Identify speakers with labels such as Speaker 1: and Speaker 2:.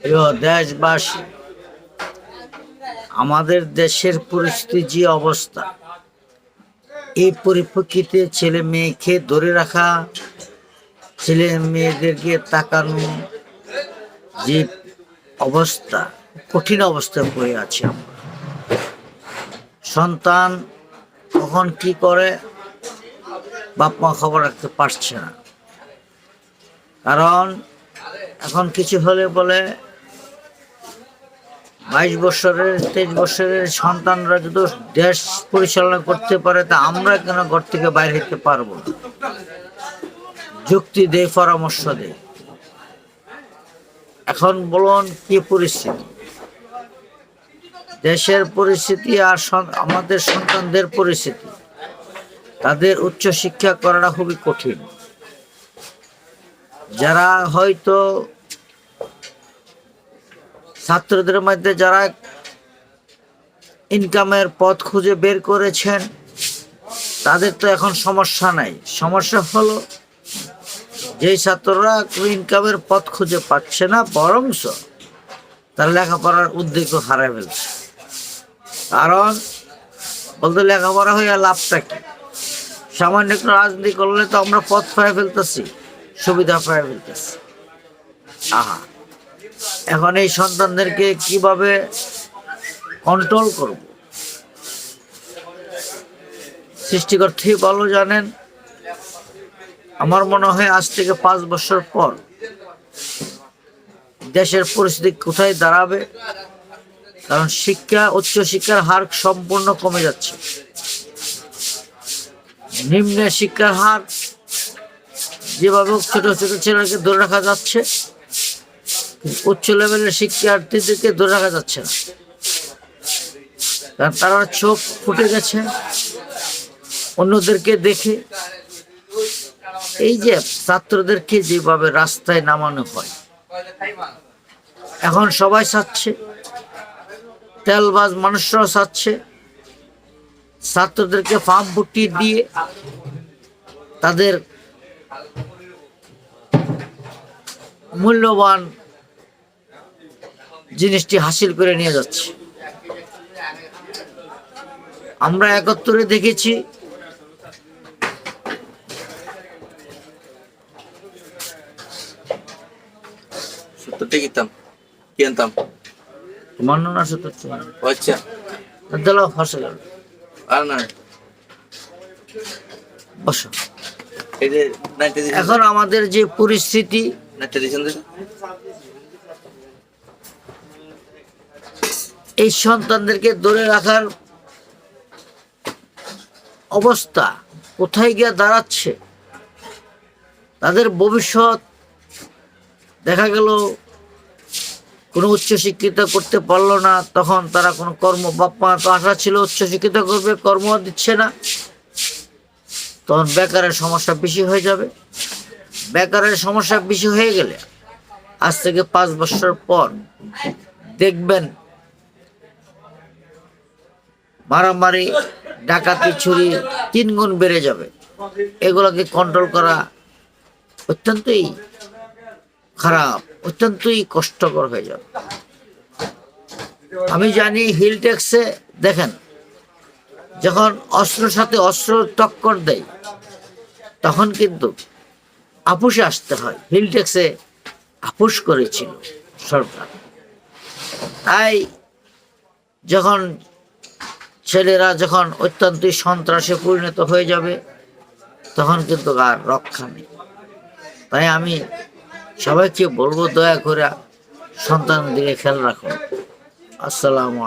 Speaker 1: প্রিয় দেশবাসী, আমাদের দেশের পরিস্থিতি যে অবস্থা, এই পরিপ্রেক্ষিতে ছেলে মেয়েকে ধরে রাখা, ছেলে মেয়েদেরকে তাকানো যে অবস্থা, কঠিন অবস্থায় পড়ে আছি আমরা। সন্তান কখন কি করে, বাপ মা খবর রাখতে পারছে না। কারণ এখন কিছু হলে বলে বাইশ বছরের, তেইশ বছরের সন্তানরা যদি দেশ পরিচালনা করতে পারে, তা আমরা কেন ঘর থেকে বাইরে হতে পারব যুক্তি দেয় পরামর্শ দেয় এখন বলুন, কি পরিস্থিতি? দেশের পরিস্থিতি আর আমাদের সন্তানদের পরিস্থিতি, তাদের উচ্চ শিক্ষা করাটা খুবই কঠিন। যারা হয়তো ছাত্রদের মধ্যে যারা ইনকামের পথ খুঁজে বের করেছেন, তাদের তো এখন সমস্যা নাই। সমস্যা হলো, যেই ছাত্ররা ইনকামের পথ খুঁজে পাচ্ছে না বরংশ তার লেখাপড়ার উদ্যোগ হারায় ফেলছে। কারণ, বলতে লেখাপড়া হয়ে লাভটা কি? সামান্য একটু রাজনীতি করলে তো আমরা পথ পায়ে ফেলতেছি, সুবিধা পায়ে ফেলতেছি। আহা এখন এই সন্তানদেরকে কীভাবে কন্ট্রোল করব? সৃষ্টিকর্তাই ভালো জানেন, আমার মনে হয় আজ থেকে পাঁচ বছর পর দেশের পরিস্থিতি কোথায় দাঁড়াবে, কারণ শিক্ষা উচ্চ শিক্ষার হার সম্পূর্ণ কমে যাচ্ছে। নিম্ন শিক্ষার হার যেভাবে ছোট ছোট ছেলেকে ধরে রাখা যাচ্ছে। উচ্চ লেভেলের শিক্ষার্থীদেরকে ধরে রাখা যাচ্ছে না। কারণ তারা চোখ ফুটে গেছে, অন্যদেরকে দেখে। এই যে ছাত্রদেরকে যেভাবে রাস্তায় নামানো হয়, এখন সবাই চাচ্ছে, তেলবাজ মানুষরাও চাচ্ছে, ছাত্রদেরকে ফার্ম ভর্তি দিয়ে তাদের মূল্যবান জিনিসটি হাসিল করে নিয়ে যাচ্ছে। আমরা একত্রে দেখেছি
Speaker 2: সত্তরটা কিনতাম
Speaker 1: না।
Speaker 2: আচ্ছা।
Speaker 1: দিল ফসল
Speaker 2: আর। না।
Speaker 1: বসো।
Speaker 2: এই যে
Speaker 1: এখন আমাদের যে পরিস্থিতি এই সন্তানদেরকে ধরে রাখার অবস্থা কোথায় গিয়ে দাঁড়াচ্ছে? তাদের ভবিষ্যৎ দেখা গেল, কোনো উচ্চশিক্ষিত করতে পারল না, তখন তারা কোনো কর্ম, বাপ্পা তো আশা ছিল উচ্চশিক্ষিত করবে, কর্ম দিচ্ছে না। তখন বেকারের সমস্যা বেশি হয়ে যাবে। বেকারের সমস্যা বেশি হয়ে গেলে আজ থেকে পাঁচ বছর পর দেখবেন মারামারি, ডাকাতি, চুরি তিন গুণ বেড়ে যাবে। এগুলোকে কন্ট্রোল করা অত্যন্তই খারাপ, অত্যন্তই কষ্টকর হয়ে যাবে। আমি জানি হিল ট্যাক্সে, দেখেন, যখন অস্ত্রের সাথে অস্ত্র টক্কর দেয়, তখন কিন্তু আপুসে আসতে হয়। হিল ট্যাক্সে আপুস করেছিল সরকার। তাই যখন ছেলেরা যখন অত্যন্ত সন্ত্রাসে পরিণত হয়ে যাবে, তখন কিন্তু আর রক্ষা নেই। তাই আমি সবাইকে বলব, দয়া করে সন্তান দিয়ে খেয়াল রাখুন। আসসালামু